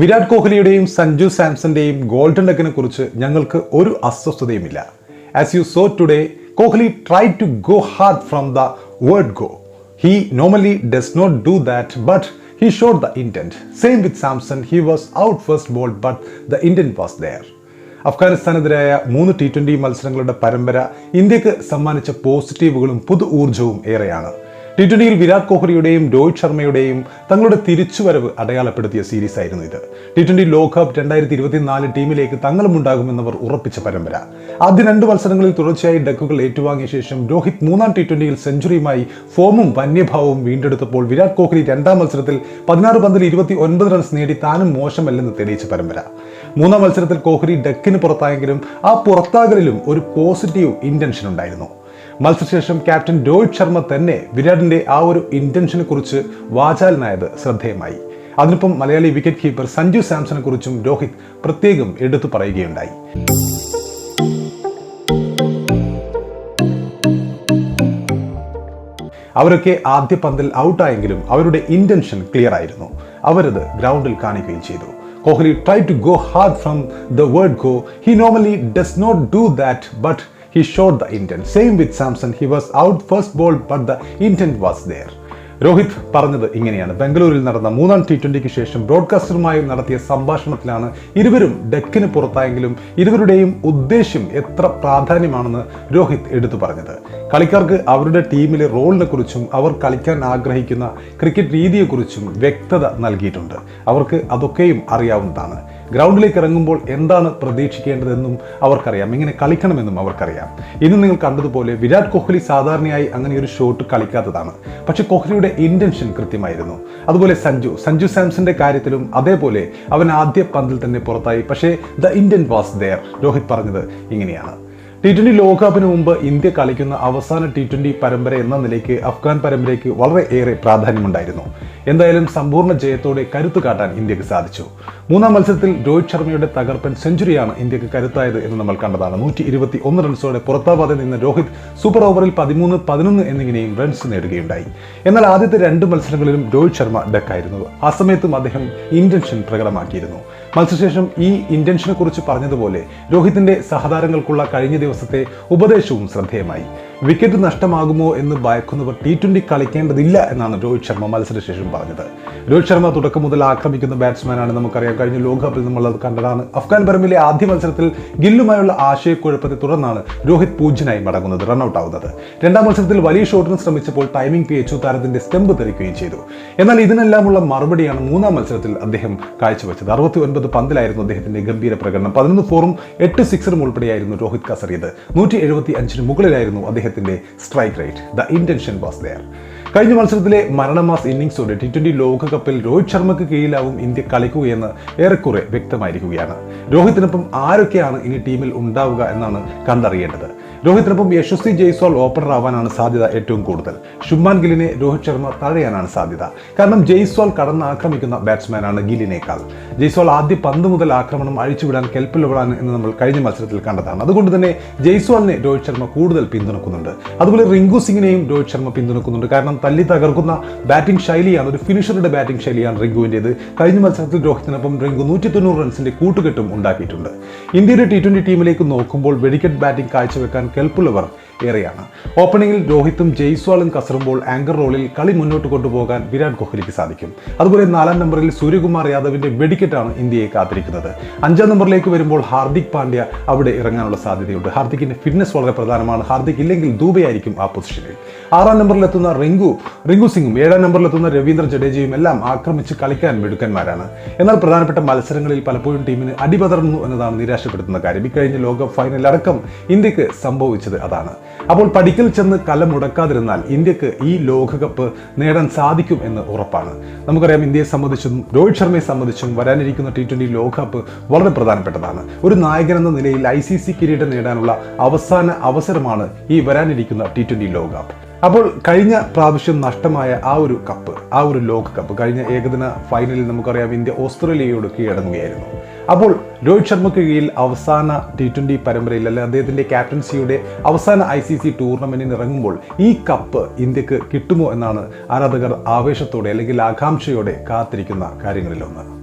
വിരാട് കോഹ്ലിയുടെയും സഞ്ജു സാംസന്റെയും ഗോൾഡൻ ഡക്കിനെ കുറിച്ച് ഞങ്ങൾക്ക് ഒരു അസ്വസ്ഥതയുമില്ല. As you saw today Kohli try to go hard from the word go he normally does not do that but he showed the intent same with Samson he was out first ball but the intent was there അഫ്ഗാനിസ്ഥാനെതിരായ മൂന്ന് T twenty മത്സരങ്ങളുടെ പരമ്പര ഇന്ത്യയ്ക്ക് സമ്മാനിച്ച പോസിറ്റീവുകളും പുതു ഊർജവും ഏറെയാണ്. T ട്വന്റിയിൽ വിരാട് കോഹ്ലിയുടെയും രോഹിത് ശർമ്മയുടെയും തങ്ങളുടെ തിരിച്ചുവരവ് അടയാളപ്പെടുത്തിയ സീരീസ് ആയിരുന്നു ഇത്. ടി ട്വന്റി ലോകകപ്പ് രണ്ടായിരത്തി ഇരുപത്തിനാല് ടീമിലേക്ക് തങ്ങളും ഉണ്ടാകുമെന്നവർ ഉറപ്പിച്ച പരമ്പര. ആദ്യ രണ്ട് മത്സരങ്ങളിൽ തുടർച്ചയായി ഡക്കുകൾ ഏറ്റുവാങ്ങിയ ശേഷം രോഹിത് മൂന്നാം ടി ട്വന്റിയിൽ സെഞ്ചുറിയുമായി ഫോമും വന്യഭാവവും വീണ്ടെടുത്തപ്പോൾ വിരാട് കോഹ്ലി രണ്ടാം മത്സരത്തിൽ പതിനാറ് പന്തിൽ ഇരുപത്തി ഒൻപത് റൺസ് നേടി താനും മോശമല്ലെന്ന് തെളിയിച്ച പരമ്പര. മൂന്നാം മത്സരത്തിൽ കോഹ്ലി ഡക്കിന് പുറത്തായെങ്കിലും ആ പുറത്താകലിലും ഒരു പോസിറ്റീവ് ഇന്റൻഷൻ ഉണ്ടായിരുന്നു. മത്സരശേഷം ക്യാപ്റ്റൻ രോഹിത് ശർമ്മ തന്നെ വിരാടിന്റെ ആ ഒരു ഇന്റൻഷനെ കുറിച്ച് വാചാലനായത് ശ്രദ്ധേയമായി. അതിനൊപ്പം മലയാളി വിക്കറ്റ് കീപ്പർ സഞ്ജു സാംസനെ കുറിച്ചും രോഹിത് പ്രത്യേകം എടുത്തു പറയുകയുണ്ടായി. അവരൊക്കെ ആദ്യ പന്തിൽ ഔട്ടായെങ്കിലും അവരുടെ ഇന്റൻഷൻ ക്ലിയർ ആയിരുന്നു. അവരത് ഗ്രൗണ്ടിൽ കാണിക്കുകയും ചെയ്തു. Kohli try to go hard from the word go he normally does not do that but he showed the intent. Same with Samson, he was out first ball, but the intent was there. Rohit പറഞ്ഞത് ഇങ്ങനെയാണ്. ബംഗളൂരിൽ നടന്ന മൂന്നാം T ട്വന്റിക്ക് ശേഷം ബ്രോഡ്കാസ്റ്ററുമായി നടത്തിയ സംഭാഷണത്തിലാണ് ഇരുവരും ഡെക്കിന് പുറത്തായെങ്കിലും ഇരുവരുടെയും ഉദ്ദേശ്യം എത്ര പ്രാധാന്യമാണെന്ന് രോഹിത് എടുത്തു പറഞ്ഞത്. കളിക്കാർക്ക് അവരുടെ ടീമിലെ റോളിനെ കുറിച്ചും അവർ കളിക്കാൻ ആഗ്രഹിക്കുന്ന ക്രിക്കറ്റ് രീതിയെക്കുറിച്ചും വ്യക്തത നൽകിയിട്ടുണ്ട്. അവർക്ക് അതൊക്കെയും അറിയാവുന്നതാണ്. ഗ്രൗണ്ടിലേക്ക് ഇറങ്ങുമ്പോൾ എന്താണ് പ്രതീക്ഷിക്കേണ്ടതെന്നും അവർക്കറിയാം. എങ്ങനെ കളിക്കണമെന്നും അവർക്കറിയാം. ഇന്ന് നിങ്ങൾ കണ്ടതുപോലെ വിരാട് കോഹ്ലി സാധാരണയായി അങ്ങനെ ഒരു ഷോട്ട് കളിക്കാത്തതാണ്. പക്ഷെ കോഹ്ലിയുടെ ഇന്റൻഷൻ കൃത്യമായിരുന്നു. അതുപോലെ സഞ്ജു. സഞ്ജു സാംസന്റെ കാര്യത്തിലും അതേപോലെ അവൻ ആദ്യ പന്തിൽ തന്നെ പുറത്തായി. പക്ഷേ the intent was there Rohit പറഞ്ഞത് ഇങ്ങനെയാണ്. ടി ട്വന്റി ലോകകപ്പിന് മുമ്പ് ഇന്ത്യ കളിക്കുന്ന അവസാന ടി ട്വന്റി പരമ്പര എന്ന നിലയ്ക്ക് അഫ്ഗാൻ പരമ്പരയ്ക്ക് വളരെ ഏറെ പ്രാധാന്യമുണ്ടായിരുന്നു. എന്തായാലും സമ്പൂർണ ജയത്തോടെ കരുത്തു കാട്ടാൻ ഇന്ത്യയ്ക്ക് സാധിച്ചു. മൂന്നാം മത്സരത്തിൽ രോഹിത് ശർമ്മയുടെ തകർപ്പൻ സെഞ്ചുറിയാണ് ഇന്ത്യയ്ക്ക് കരുത്തായത് എന്ന് നമ്മൾ കണ്ടതാണ്. നൂറ്റി ഇരുപത്തി ഒന്ന് റൺസോടെ പുറത്താവാതെ നിന്ന രോഹിത് സൂപ്പർ ഓവറിൽ പതിമൂന്ന് പതിനൊന്ന് എന്നിങ്ങനെയും റൺസ് നേടുകയുണ്ടായി. എന്നാൽ ആദ്യത്തെ രണ്ട് മത്സരങ്ങളിലും രോഹിത് ശർമ്മ ഡക്കായിരുന്നു. ആ സമയത്തും അദ്ദേഹം ഇന്റൻഷൻ പ്രകടമാക്കിയിരുന്നു. മത്സരശേഷം ഈ ഇന്റൻഷനെ കുറിച്ച് പറഞ്ഞതുപോലെ രോഹിത്തിന്റെ സഹതാരങ്ങൾക്കുള്ള കഴിഞ്ഞ ദിവസത്തെ ഉപദേശവും ശ്രദ്ധേയമായി. വിക്കറ്റ് നഷ്ടമാകുമോ എന്ന് ഭയക്കുന്നവർ ടി ട്വന്റി കളിക്കേണ്ടതില്ല എന്നാണ് രോഹിത് ശർമ്മ മത്സരശേഷം പറഞ്ഞത്. രോഹിത് ശർമ്മ തുടക്കം മുതൽ ആക്രമിക്കുന്ന ബാറ്റ്സ്മാനാണ് നമുക്കറിയാം. കഴിഞ്ഞ ലോകകപ്പിൽ നമ്മൾ കണ്ടതാണ്. അഫ്ഗാൻ പരമ്പിലെ ആദ്യ മത്സരത്തിൽ ഗില്ലുമായുള്ള ആശയക്കുഴപ്പത്തെ തുടർന്നാണ് രോഹിത് പൂജ്യനായി മടങ്ങുന്നത് റൺഔട്ട് ആവുന്നത്. രണ്ടാം മത്സരത്തിൽ വലിയ ഷോട്ടിന് ശ്രമിച്ചപ്പോൾ ടൈമിംഗ് പി എച്ച് താരത്തിന്റെ സ്റ്റെമ്പ് തെറിക്കുകയും ചെയ്തു. എന്നാൽ ഇതിനെല്ലാമുള്ള മറുപടിയാണ് മൂന്നാം മത്സരത്തിൽ അദ്ദേഹം കാഴ്ചവെച്ചത്. അറുപത്തി ഒൻപത് പന്തിലായിരുന്നു അദ്ദേഹത്തിന്റെ ഗംഭീര പ്രകടനം. പതിനൊന്ന് ഫോറും എട്ട് സിക്സറും ഉൾപ്പെടെയായിരുന്നു രോഹിത് കസറിയത് നൂറ്റി എഴുപത്തി അഞ്ചിന് മുകളിലായിരുന്നു അദ്ദേഹത്തിന്റെ strike rate. The intention was there കഴിഞ്ഞ മത്സരത്തിലെ മരണമാസ് ഇന്നിംഗ്സോടെ ടി ട്വന്റി ലോകകപ്പിൽ രോഹിത് ശർമ്മയ്ക്ക് കീഴിലാവും ഇന്ത്യ കളിക്കുകയെന്ന് ഏറെക്കുറെ വ്യക്തമായിരിക്കുകയാണ്. രോഹിത്തിനൊപ്പം ആരൊക്കെയാണ് ഇനി ടീമിൽ ഉണ്ടാവുക എന്നാണ് കണ്ടറിയേണ്ടത്. രോഹിത്തിനൊപ്പം യശസ്വി ജയ്സ്വാൾ ഓപ്പണർ ആവാനാണ് സാധ്യത ഏറ്റവും കൂടുതൽ. ശുഭ്മാൻ ഗില്ലിനെ രോഹിത് ശർമ്മ തഴയാനാണ് സാധ്യത. കാരണം ജയ്സ്വാൾ കടന്ന് ആക്രമിക്കുന്ന ബാറ്റ്സ്മാനാണ് ഗില്ലിനേക്കാൾ. ജയ്സ്വാൾ ആദ്യ പന്ത് മുതൽ ആക്രമണം അഴിച്ചുവിടാൻ കെൽപ്പിലുവിടാൻ എന്ന് നമ്മൾ കഴിഞ്ഞ മത്സരത്തിൽ കണ്ടതാണ്. അതുകൊണ്ട് തന്നെ ജയ്സ്വാളിനെ രോഹിത് ശർമ്മ കൂടുതൽ പിന്തുണക്കുന്നുണ്ട്. അതുപോലെ റിങ്കു സിംഗിനെയും രോഹിത് ശർമ്മ പിന്തുണക്കുന്നുണ്ട്. കാരണം തല്ലി തകർക്കുന്ന ബാറ്റിംഗ് ശൈലിയാണ് ഒരു ഫിനിഷറുടെ ബാറ്റിംഗ് ശൈലിയാണ് റിങ്കുവിന്റേത് കഴിഞ്ഞ മത്സരത്തിൽ രോഹിത്തിനൊപ്പം റിങ്കു നൂറ്റി തൊണ്ണൂറ് റൺസിന്റെ കൂട്ടുകെട്ടും ഉണ്ടാക്കിയിട്ടുണ്ട്. ഇന്ത്യയുടെ ടി ട്വന്റി ടീമിലേക്ക് നോക്കുമ്പോൾ വെടിക്കറ്റ് ബാറ്റിംഗ് കാഴ്ചവെക്കാൻ കെൽപ്പുള്ളവർ ഏറെയാണ്. ഓപ്പണിംഗിൽ രോഹിത്തും ജയ്സ്വാളും കസറുമ്പോൾ ആങ്കർ റോളിൽ കളി മുന്നോട്ട് കൊണ്ടുപോകാൻ വിരാട് കോഹ്ലിക്ക് സാധിക്കും. അതുപോലെ നാലാം നമ്പറിൽ സൂര്യകുമാർ യാദവിന്റെ വെടിക്കെട്ടാണ് ഇന്ത്യയെ കാത്തിരിക്കുന്നത്. അഞ്ചാം നമ്പറിലേക്ക് വരുമ്പോൾ ഹാർദിക് പാണ്ഡ്യ അവിടെ ഇറങ്ങാനുള്ള സാധ്യതയുണ്ട്. ഹാർദിക്കിന്റെ ഫിറ്റ്നസ് വളരെ പ്രധാനമാണ്. ഹാർദിക് ഇല്ലെങ്കിൽ ദൂബയായിരിക്കും ആ പൊസിഷനിൽ ആറാം നമ്പറിലെത്തുന്ന റിങ്കു റിങ്കു സിംഗും ഏഴാം നമ്പറിലെത്തുന്ന രവീന്ദ്ര ജഡേജയും എല്ലാം ആക്രമിച്ച് കളിക്കാൻ മിടുക്കന്മാരാണ്. എന്നാൽ പ്രധാനപ്പെട്ട മത്സരങ്ങളിൽ പലപ്പോഴും ടീമിന് അടിപതർന്നു എന്നതാണ് നിരാശപ്പെടുത്തുന്ന കാര്യം. ഇക്കഴിഞ്ഞ ലോകകപ്പ് ഫൈനലടക്കം ഇന്ത്യയ്ക്ക് സംഭവിച്ചത് അതാണ്. അപ്പോൾ പഠിക്കൽ ചെന്ന് കല മുടക്കാതിരുന്നാൽ ഇന്ത്യയ്ക്ക് ഈ ലോകകപ്പ് നേടാൻ സാധിക്കും എന്ന് ഉറപ്പാണ്. നമുക്കറിയാം ഇന്ത്യയെ സംബന്ധിച്ചും രോഹിത് ശർമ്മയെ സംബന്ധിച്ചും വരാനിരിക്കുന്ന ടി ട്വന്റി ലോകകപ്പ് വളരെ പ്രധാനപ്പെട്ടതാണ്. ഒരു നായകൻ എന്ന നിലയിൽ ഐ സി സി കിരീടം നേടാനുള്ള അവസാന അവസരമാണ് ഈ വരാനിരിക്കുന്ന ടി ട്വന്റി ലോകകപ്പ് അപ്പോൾ കഴിഞ്ഞ പ്രാവശ്യം നഷ്ടമായ ആ ഒരു കപ്പ് ആ ഒരു ലോക കപ്പ് കഴിഞ്ഞ ഏകദിന ഫൈനലിൽ നമുക്കറിയാം ഇന്ത്യ ഓസ്ട്രേലിയയോട് കീഴടങ്ങുകയായിരുന്നു. അപ്പോൾ രോഹിത് ശർമ്മയ്ക്ക് കീഴിൽ അവസാന ടി ട്വന്റി പരമ്പരയിൽ അല്ലെങ്കിൽ അദ്ദേഹത്തിന്റെ ക്യാപ്റ്റൻസിയുടെ അവസാന ഐ സി സി ടൂർണമെന്റിന് ഇറങ്ങുമ്പോൾ ഈ കപ്പ് ഇന്ത്യയ്ക്ക് കിട്ടുമോ എന്നാണ് ആരാധകർ ആവേശത്തോടെ അല്ലെങ്കിൽ ആകാംക്ഷയോടെ കാത്തിരിക്കുന്ന കാര്യങ്ങളിലൊന്ന്.